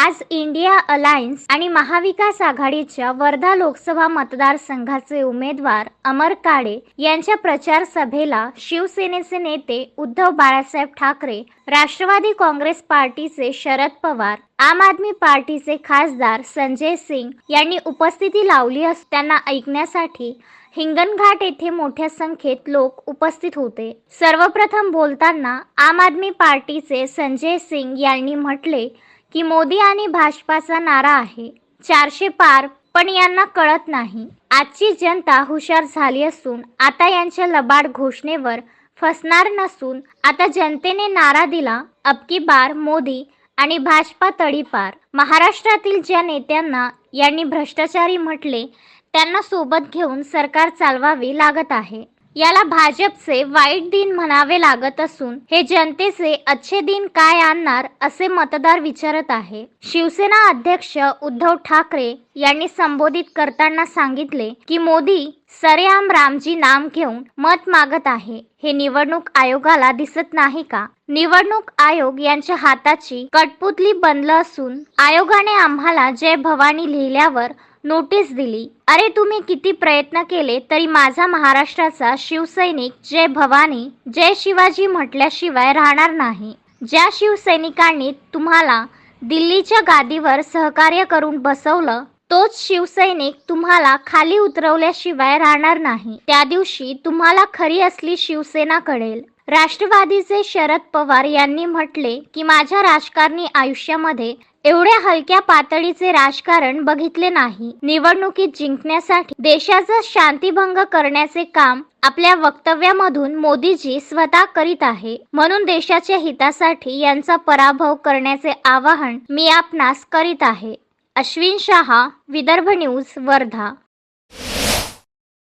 आज India alliance आणि महाविकास आघाडीच्या वर्धा लोकसभा मतदारसंघाचे उमेदवार अमर काळे यांच्या प्रचार सभेला शिवसेनेचे नेते उद्धव बाळासाहेब ठाकरे राष्ट्रवादी काँग्रेस पार्टीचे शरद पवार आम आदमी पार्टीचे खासदार संजय सिंग यांनी उपस्थिती लावली अस त्यांना ऐकण्यासाठी हिंगणघाट येथे मोठ्या संख्येत लोक उपस्थित होते. सर्वप्रथम बोलताना आम आदमी पार्टीचे संजय सिंग यांनी म्हटले की मोदी आणि भाजपाचा नारा आहे. चारशे पार पण यांना कळत नाही. आजची जनता हुशार झाली असून आता यांच्या लबाड घोषणेवर फसणार नसून आता जनतेने नारा दिला अबकी बार मोदी आणि भाजपा तडीपार. महाराष्ट्रातील ज्या नेत्यांना यांनी भ्रष्टाचारी म्हटले त्यांना सोबत घेऊन सरकार चालवावे लागत आहे. याला भाजपचे वाईट दिन म्हणावे लागत असून हे जनतेचे अच्छे दिन काय आणणार असे मतदार विचारत आहे. शिवसेना अध्यक्ष उद्धव ठाकरे यांनी संबोधित करताना सांगितले की मोदी सरेआम रामजी नाम घेऊन मत मागत आहे. हे निवडणूक आयोगाला दिसत नाही का? निवडणूक आयोग यांच्या हाताची कटपुतली बनलं असून आयोगाने आम्हाला जय भवानी लिहिल्यावर नोटीस दिली. अरे तुम्ही किती प्रयत्न केले तरी माझा महाराष्ट्राचा शिवसैनिक जय भवानी जय शिवाजी म्हटल्याशिवाय राहणार नाही. ज्या शिवसैनिकांनी तुम्हाला दिल्लीच्या गादीवर सहकार्य करून बसवलं तोच शिवसैनिक तुम्हाला खाली उतरवल्याशिवाय राहणार नाही. त्या दिवशी तुम्हाला खरी असली शिवसेना कळेल. राष्ट्रवादीचे शरद पवार यांनी म्हटले की माझ्या राजकारणी आयुष्यामध्ये एवढ्या हलक्या पातळीचे राजकारण बघितले नाही. निवडणुकीत जिंकण्यासाठी देशाचा शांतीभंग करण्याचे काम आपल्या वक्तव्यामधून मोदीजी स्वतः करीत आहे. म्हणून देशाच्या हितासाठी यांचा पराभव करण्याचे आवाहन मी आपणास करीत आहे. अश्विन शहा विदर्भ न्यूज वर्धा.